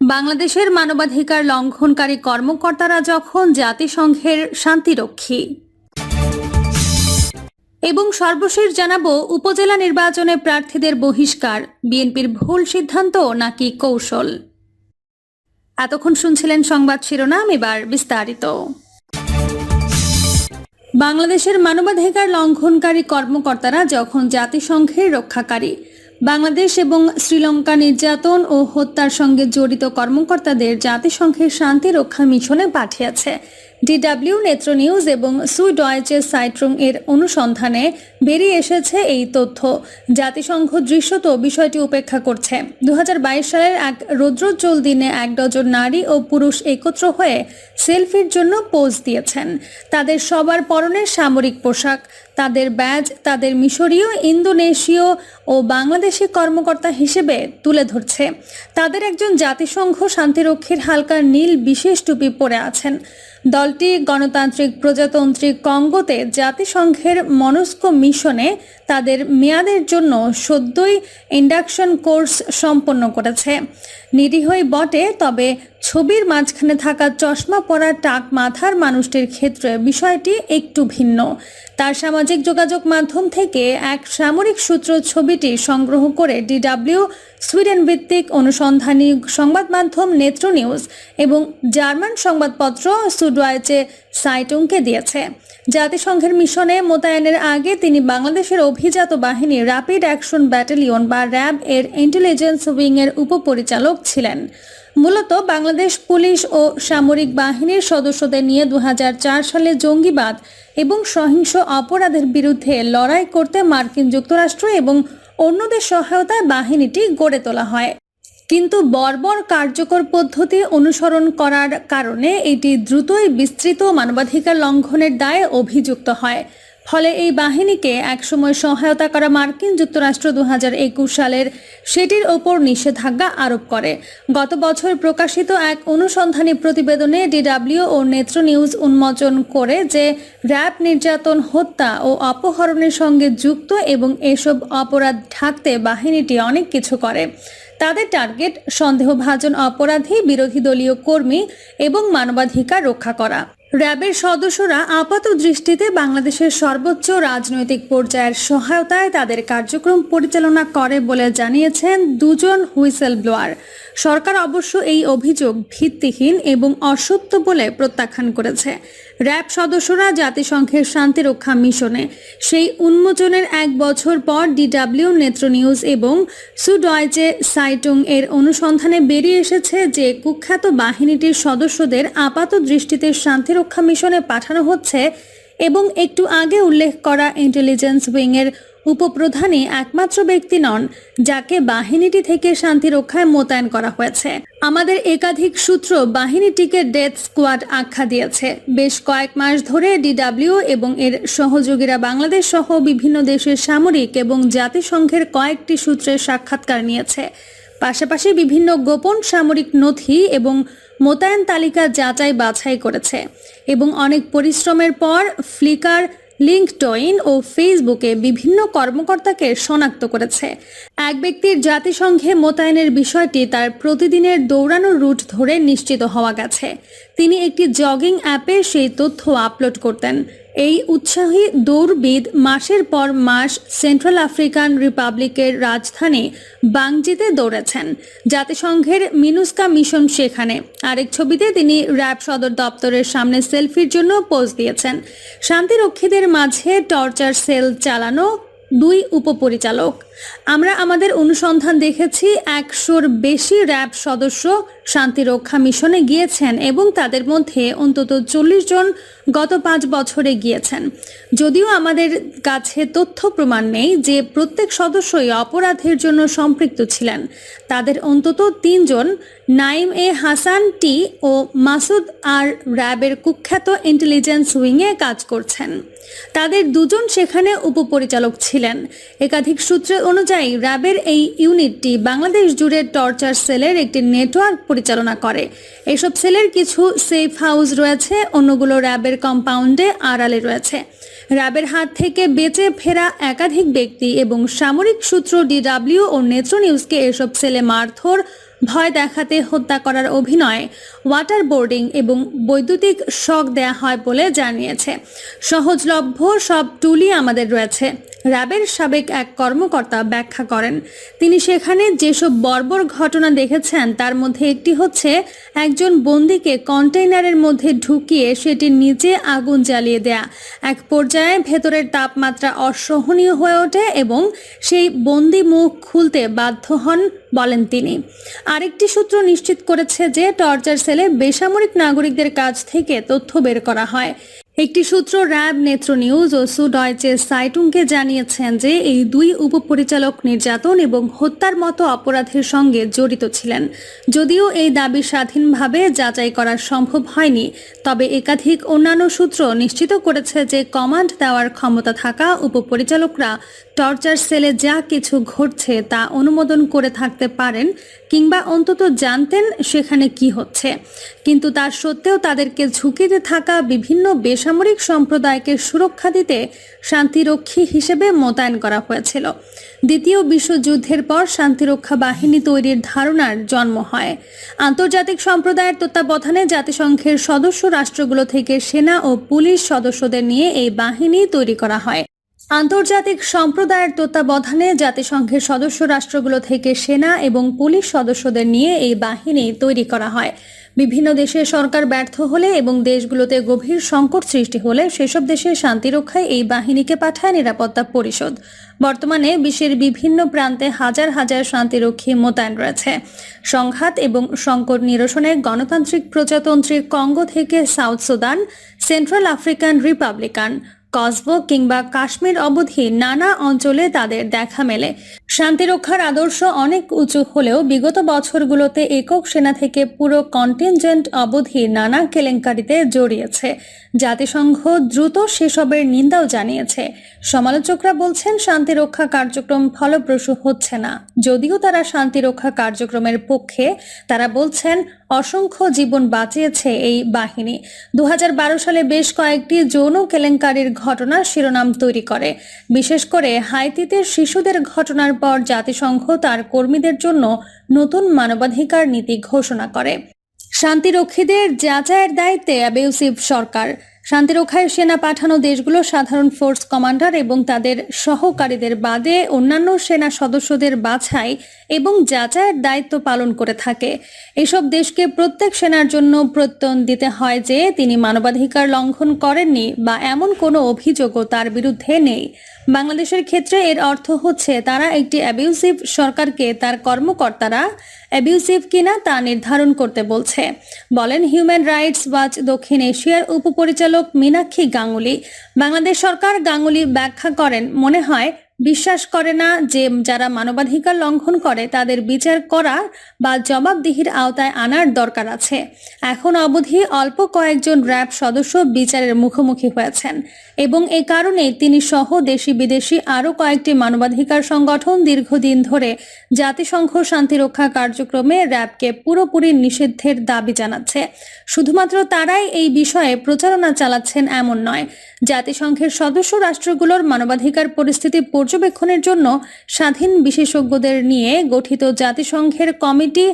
বাংলাদেশের মানবাধিকার লঙ্ঘনকারী কর্মকর্তারা যখন জাতিসংঘের শান্তিরক্ষী। এবং সর্বশেষ জানাব, উপজেলা নির্বাচনে প্রার্থীদের বহিষ্কার, বিএনপির ভুল সিদ্ধান্ত নাকি কৌশল? এতক্ষণ শুনছিলেন সংবাদ শিরোনাম, এবার বিস্তারিত। বাংলাদেশের মানবাধিকার লঙ্ঘনকারী কর্মকর্তারা যখন জাতিসংঘের রক্ষাকারী বাংলাদেশ এবং শ্রীলঙ্কা নির্যাতন ও হত্যার সঙ্গে জড়িত কর্মকর্তাদের জাতিসংঘের শান্তি রক্ষা মিশনে পাঠিয়েছে। ডিডাব্লিউ নেত্র নিউজ এবং সুডয়েচে সাইট্রুং এর অনুসন্ধানে বেরিয়ে এসেছে এই তথ্য। জাতিসংঘ দৃশ্যত বিষয়টি উপেক্ষা করছে। দু হাজার বাইশ সালের এক রৌদ্রোজ্জ্বল দিনে এক ডজন নারী ও পুরুষ একত্র হয়ে সেলফির জন্য পোজ দিয়েছেন। তাদের সবার পরনের সামরিক পোশাক তাদের ব্যাজ, তাদের মিশরীয়, ইন্দোনেশীয় ও বাংলাদেশি কর্মকর্তা হিসেবে তুলে ধরছে। তাদের একজন জাতিসংঘ শান্তিরক্ষীর হালকা নীল বিশেষ টুপি পরে আছেন। দলটি গণতান্ত্রিক প্রজাতান্ত্রিক কঙ্গোতে জাতিসংঘের মনস্ক মিশনে তাদের মেয়াদের জন্য সদ্যই ইন্ডাকশন কোর্স সম্পন্ন করেছে। নিরীহই বটে, তবে ছবির মাঝখানে থাকা চশমা পরা টাক মাথার মানুষটির ক্ষেত্রে বিষয়টি একটু ভিন্ন। তার সামাজিক যোগাযোগ মাধ্যম থেকে এক সামরিক সূত্র ছবিটি সংগ্রহ করে ডিডব্লিউ সুইডেন ভিত্তিক অনুসন্ধানী সংবাদ মাধ্যম নেত্র নিউজ এবং জার্মান সংবাদপত্র সুডওয়াইচে সাইটুংকে দিয়েছে। জাতিসংঘের মিশনে মোতায়েনের আগে তিনি বাংলাদেশের অভিজাত বাহিনী র্যাপিড অ্যাকশন ব্যাটালিয়ন বা র্যাব এর ইন্টেলিজেন্স উইংয়ের উপপরিচালক ছিলেন। মূলত বাংলাদেশ পুলিশ ও সামরিক বাহিনীর সদস্যদের নিয়ে দু হাজার চার সালে জঙ্গিবাদ এবং সহিংস অপরাধের বিরুদ্ধে লড়াই করতে মার্কিন যুক্তরাষ্ট্র এবং অন্যদের সহায়তায় বাহিনীটি গড়ে তোলা হয়। কিন্তু বর্বর কার্যকর পদ্ধতি অনুসরণ করার কারণে এটি দ্রুতই বিস্তৃত মানবাধিকার লঙ্ঘনের দায়ে অভিযুক্ত হয়। ফলে এই বাহিনীকে একসময় সহায়তা করা মার্কিন যুক্তরাষ্ট্র দু হাজার একুশ সালের সেটির ওপর নিষেধাজ্ঞা আরোপ করে। গত বছর প্রকাশিত এক অনুসন্ধানী প্রতিবেদনে ডিডব্লিউ ও নেত্র নিউজ উন্মোচন করে যে, র্যাব নির্যাতন, হত্যা ও অপহরণের সঙ্গে যুক্ত এবং এসব অপরাধ ঢাকতে বাহিনীটি অনেক কিছু করে। তাদের টার্গেট, সন্দেহভাজন অপরাধী, বিরোধী দলীয় কর্মী এবং মানবাধিকার রক্ষা করা। র্যাবের সদস্যরা আপাত দৃষ্টিতে বাংলাদেশের সর্বোচ্চ রাজনৈতিক পর্যায়ের সহায়তায় তাদের কার্যক্রম পরিচালনা করে বলে জানিয়েছেন দুজন হুইসেল ব্লোয়ার সরকার অবশ্য এই অভিযোগ ভিত্তিহীন এবং অসত্য বলে প্রত্যাখ্যান করেছে। র্যাব সদস্যরা জাতিসংঘের শান্তিরক্ষা মিশনে সেই উন্মোচনের এক বছর পর ডিডাব্লিউ নেত্র নিউজ এবং সুডয়চে সাইটুং এর অনুসন্ধানে বেরিয়ে এসেছে যে কুখ্যাত বাহিনীটির সদস্যদের আপাত দৃষ্টিতে শান্তিরক্ষা মিশনে পাঠানো হচ্ছে এবং একটু আগে উল্লেখ করা ইন্টেলিজেন্স উইংয়ের উপপ্রধানই একমাত্র ব্যক্তি নন, যাকে বাহিনীটি থেকে শান্তি রক্ষায় মোতায়েন করা হয়েছে। আমাদের একাধিক সূত্র বাহিনীটিকে ডেথ স্কোয়াড আখ্যা দিয়েছে। বেশ কয়েক মাস ধরে ডিডাব্লিউ এবং এর সহযোগীরা বাংলাদেশ সহ বিভিন্ন দেশের সামরিক এবং জাতিসংঘের কয়েকটি সূত্রের সাক্ষাৎকার নিয়েছে। পাশাপাশি বিভিন্ন গোপন সামরিক নথি এবং মোতায়েন তালিকা যাচাই বাছাই করেছে এবং অনেক পরিশ্রমের পর ফ্লিকার লিঙ্কডইন ও ফেসবুকে বিভিন্ন কর্মকর্তাকে শনাক্ত করেছে। এক ব্যক্তির জাতিসংঘে মোতায়েনের বিষয়টি তার প্রতিদিনের দৌড়ানোর রুট ধরে নিশ্চিত হওয়া গেছে। তিনি একটি জগিং অ্যাপে সেই তথ্য আপলোড করতেন। এই উৎসাহী দৌড়বিদ মাসের পর মাস সেন্ট্রাল আফ্রিকান রিপাবলিকের রাজধানী বাংজিতে দৌড়েছেন। জাতিসংঘের মিনুস্কা মিশন সেখানে। আরেক ছবিতে তিনি র্যাব সদর দপ্তরের সামনে সেলফির জন্য পোজ দিয়েছেন। শান্তিরক্ষীদের মাঝে টর্চার সেল চালানো দুই উপপরিচালক। আমরা আমাদের অনুসন্ধান দেখেছি একশোর বেশি র্যাব সদস্য শান্তিরক্ষা মিশনে গিয়েছেন এবং তাদের মধ্যে অন্তত চল্লিশ জন গত পাঁচ বছরে গিয়েছেন। যদিও আমাদের কাছে তথ্য প্রমাণ নেই যে প্রত্যেক সদস্যই অপরাধের জন্য সম্পৃক্ত ছিলেন। তাদের অন্তত তিনজন নাইম এ হাসান, টি ও মাসুদ আর র্যাবের কুখ্যাত ইন্টেলিজেন্স উইংয়ে কাজ করছেন। তাদের দুজন সেখানে উপপরিচালক ছিলেন। একাধিক সূত্র অনুযায়ী র্যাবের এই ইউনিটটি বাংলাদেশ জুড়ে টর্চার সেলের একটি নেটওয়ার্ক পরিচালনা করে। এসব সেলের কিছু সেফ হাউস রয়েছে, অন্যগুলো র্যাবের কম্পাউন্ডে আড়ালে রয়েছে। র্যাবের হাত থেকে বেঁচে ফেরা একাধিক ব্যক্তি এবং সামরিক সূত্র ডিডাব্লিউ ও নেত্র নিউজকে এসব সেলে মারধর, ভয় দেখাতে হত্যা করার অভিনয়। ওয়াটার বোর্ডিং এবং বৈদ্যুতিক শক দেয়া হয় বলে জানিয়েছে। সহজলভ্য সব টুলই আমাদের রয়েছে। র্যাবের সাবেক এক কর্মকর্তা ব্যাখ্যা করেন, তিনি সেখানে যেসব বর্বর ঘটনা দেখেছেন, তার মধ্যে একটি হচ্ছে একজন বন্দিকে কন্টেইনারের মধ্যে ঢুকিয়ে সেটির নিচে আগুন জ্বালিয়ে দেয়া। এক পর্যায়ে ভেতরের তাপমাত্রা অসহনীয় হয়ে ওঠে এবং সেই বন্দি মুখ খুলতে বাধ্য হন বলেন তিনি। আরেকটি সূত্র নিশ্চিত করেছে যে টর্চার সেলে বেসামরিক নাগরিকদের কাছ থেকে তথ্য বের করা হয়। একটি সূত্র র্যাব, নেত্র নিউজ ও সুডয়চে সাইটুংকে জানিয়েছেন যে এই দুই উপপরিচালক নির্যাতন এবং হত্যার মতো অপরাধের সঙ্গে জড়িত ছিলেন। যদিও এই দাবি স্বাধীনভাবে যাচাই করা সম্ভব হয়নি, তবে একাধিক অন্যান্য সূত্র নিশ্চিত করেছে যে কমান্ড দেওয়ার ক্ষমতা থাকা উপপরিচালকরা টর্চার সেলে যা কিছু ঘটছে তা অনুমোদন করে থাকতে পারেন কিংবা অন্তত জানতেন সেখানে কি হচ্ছে। কিন্তু তার সত্ত্বেও তাদেরকে ঝুঁকিতে থাকা বিভিন্ন বেসামরিক সম্প্রদায়কে সুরক্ষা দিতে শান্তিরক্ষী হিসেবে মোতায়েন করা হয়েছিল। দ্বিতীয় বিশ্বযুদ্ধের পর শান্তিরক্ষা বাহিনী তৈরির ধারণার জন্ম হয়। আন্তর্জাতিক সম্প্রদায়ের তত্ত্বাবধানে জাতিসংঘের সদস্য রাষ্ট্রগুলো থেকে সেনা ও পুলিশ সদস্যদের নিয়ে এই বাহিনী তৈরি করা হয়। আন্তর্জাতিক সম্প্রদায়ের তত্ত্বাবধানে জাতিসংঘের সদস্য রাষ্ট্রগুলো থেকে সেনা এবং পুলিশ সদস্যদের নিয়ে এই বাহিনী তৈরি করা হয়। বিভিন্ন দেশের সরকার ব্যর্থ হলে এবং দেশগুলোতে গভীর সংকট সৃষ্টি হলে সেসব দেশে শান্তিরক্ষায় এই বাহিনীকে পাঠায় নিরাপত্তা পরিষদ। বর্তমানে বিশ্বের বিভিন্ন প্রান্তে হাজার হাজার শান্তিরক্ষী মোতায়েন রয়েছে। সংঘাত এবং সংকট নিরসনে গণতান্ত্রিক প্রজাতন্ত্রী কঙ্গো থেকে South Sudan, Central African Republican Kosovo কিংবা কাশ্মীর অবধি নানা অঞ্চলে তাদের দেখা মেলে। শান্তিরক্ষার আদর্শ অনেক উঁচু হলেও বিগত বছরগুলোতে একক সেনা থেকে পুরো কন্টিনজেন্ট অবধি নানা কেলেঙ্কারিতে জড়িয়েছে। জাতিসংঘ দ্রুত সেসবের নিন্দাও জানিয়েছে। সমালোচকরা বলছেন শান্তিরক্ষা কার্যক্রম ফলপ্রসূ হচ্ছে না। যদিও তারা শান্তিরক্ষা কার্যক্রমের পক্ষে, তারা বলছেন, অসংখ্য জীবন বাঁচিয়েছে এই বাহিনী। দু হাজার বারো সালে বেশ কয়েকটি যৌন কেলেঙ্কারির ঘটনা শিরোনাম তৈরি করে। বিশেষ করে হাইতিতে শিশুদের ঘটনার পর জাতিসংঘ তার কর্মীদের জন্য নতুন মানবাধিকার নীতি ঘোষণা করে। শান্তিরক্ষীদের যাচাইয়ের দায়িত্বে অ্যাবিউসিভ সরকার। শান্তিরক্ষায় সেনা পাঠানো দেশগুলো সাধারণ ফোর্স কমান্ডার এবং তাদের সহকারীদের বাদে অন্যান্য সেনা সদস্যদের বাছাই এবং যাচাইয়ের দায়িত্ব পালন করে থাকে। এসব দেশকে প্রত্যেক সেনার জন্য প্রত্যয়ন দিতে হয় যে তিনি মানবাধিকার লঙ্ঘন করেননি বা এমন কোনো অভিযোগও তার বিরুদ্ধে নেই। বাংলাদেশের ক্ষেত্রে এর অর্থ হচ্ছে তারা একটি অ্যাবিউসিভ সরকারকে তার কর্মকর্তারা অ্যাবিউসিভ কিনা তা নির্ধারণ করতে বলছে। বলেন হিউম্যান রাইটস ওয়াচ দক্ষিণ এশিয়ার উপপরিচালক মীনাক্ষী গাঙ্গুলি। বাংলাদেশ সরকার গাঙ্গুলি ব্যাখ্যা করেন, মনে হয় বিশ্বাস করে না যে যারা মানবাধিকার লঙ্ঘন করে তাদের বিচার করা বা জবাবদিহির আওতায় আনার দরকার আছে। এখন অবধি অল্প কয়েকজন র্যাব সদস্য বিচারের মুখোমুখি হয়েছেন এবং এ কারণে তিনি সহ দেশি বিদেশি আরও কয়েকটি মানবাধিকার সংগঠন দীর্ঘদিন ধরে জাতিসংঘ শান্তিরক্ষা কার্যক্রমে র্যাবকে পুরোপুরি নিষিদ্ধের দাবি জানাচ্ছে। শুধুমাত্র তারাই এই বিষয়ে প্রচারণা চালাচ্ছেন এমন নয়। জাতিসংঘের সদস্য রাষ্ট্রগুলোর মানবাধিকার পরিস্থিতি পর্যবেক্ষণের জন্য স্বাধীন বিশেষজ্ঞদের নিয়ে গঠিত জাতিসংঘের কমিটি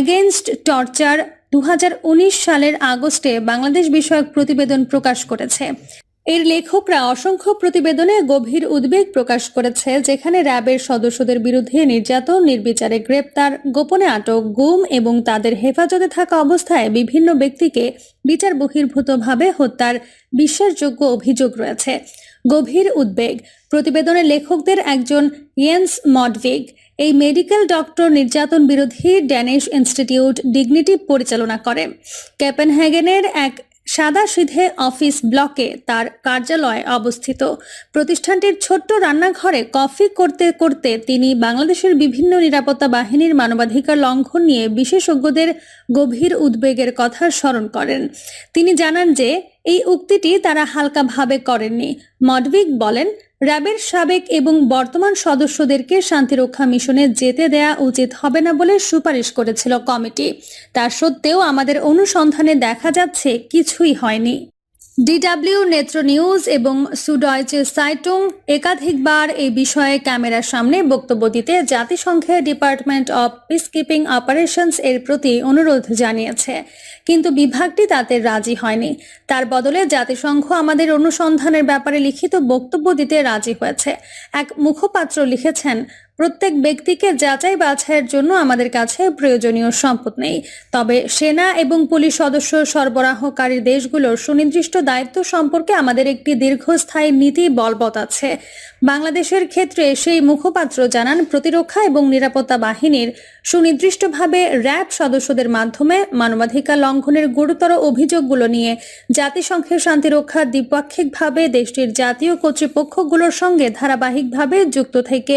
এগেনস্ট টর্চার দু হাজার উনিশ সালের আগস্টে বাংলাদেশ বিষয়ক প্রতিবেদন প্রকাশ করেছে। এর লেখকরা অসংখ্য প্রতিবেদনে গভীর উদ্বেগ প্রকাশ করেছে, যেখানে র্যাবের সদস্যদের বিরুদ্ধে নির্যাতন, নির্বিচারে গ্রেপ্তার, গোপনে আটক, গুম এবং তাদের হেফাজতে থাকা অবস্থায় বিভিন্ন ব্যক্তিকে বিচার বহির্ভূতভাবে হত্যার বিশ্বাসযোগ্য অভিযোগ রয়েছে। গভীর উদ্বেগ। প্রতিবেদনে লেখকদের একজন ইয়েন্স মডভিগ, এই মেডিকেল ডক্টর নির্যাতন বিরোধী ড্যানিশ ইনস্টিটিউট ডিগনিটি পরিচালনা করে ক্যাপেনহ্যাগেনের এক সাদা সিধে অফিস ব্লকে তার কার্যালয় অবস্থিত। প্রতিষ্ঠানটির ছোট্ট রান্নাঘরে কফি করতে করতে তিনি বাংলাদেশের বিভিন্ন নিরাপত্তা বাহিনীর মানবাধিকার লঙ্ঘন নিয়ে বিশেষজ্ঞদের গভীর উদ্বেগের কথা স্মরণ করেন। তিনি জানান যে, এই উক্তিটি তারা হালকাভাবে করেননি। মডভিক বলেন র্যাবের সাবেক এবং বর্তমান সদস্যদেরকে শান্তিরক্ষা মিশনে যেতে দেয়া উচিত হবে না বলে সুপারিশ করেছিল কমিটি। তা সত্ত্বেও আমাদের অনুসন্ধানে দেখা যাচ্ছে কিছুই হয়নি। ডিডাব্লিউ নেত্র নিউজ এবং সুডয়েচে সাইটুং একাধিকবার এই বিষয়ে ক্যামেরার সামনে বক্তব্য দিতে জাতিসংঘের ডিপার্টমেন্ট অব পিসকিপিং অপারেশনস এর প্রতি অনুরোধ জানিয়েছে। কিন্তু বিভাগটি তাতে রাজি হয়নি। তার বদলে জাতিসংঘ আমাদের অনুসন্ধানের ব্যাপারে লিখিত বক্তব্য দিতে রাজি হয়েছে। এক মুখপাত্র লিখেছেন প্রত্যেক ব্যক্তিকে যাচাই বাছাইয়ের জন্য আমাদের কাছে প্রয়োজনীয় সম্পদ নেই। তবে সেনা এবং পুলিশ সদস্য সরবরাহকারী দেশগুলোর সুনির্দিষ্ট দায়িত্ব সম্পর্কে আমাদের একটি দীর্ঘস্থায়ী নীতি বলবৎ আছে। বাংলাদেশের ক্ষেত্রে সেই মুখপাত্র জানান, প্রতিরক্ষা এবং নিরাপত্তা বাহিনীর সুনির্দিষ্টভাবে র্যাব সদস্যদের মাধ্যমে মানবাধিকার লঙ্ঘনের গুরুতর অভিযোগগুলো নিয়ে জাতিসংঘের শান্তিরক্ষা দ্বিপাক্ষিকভাবে দেশটির জাতীয় কর্তৃপক্ষগুলোর সঙ্গে ধারাবাহিকভাবে যুক্ত থেকে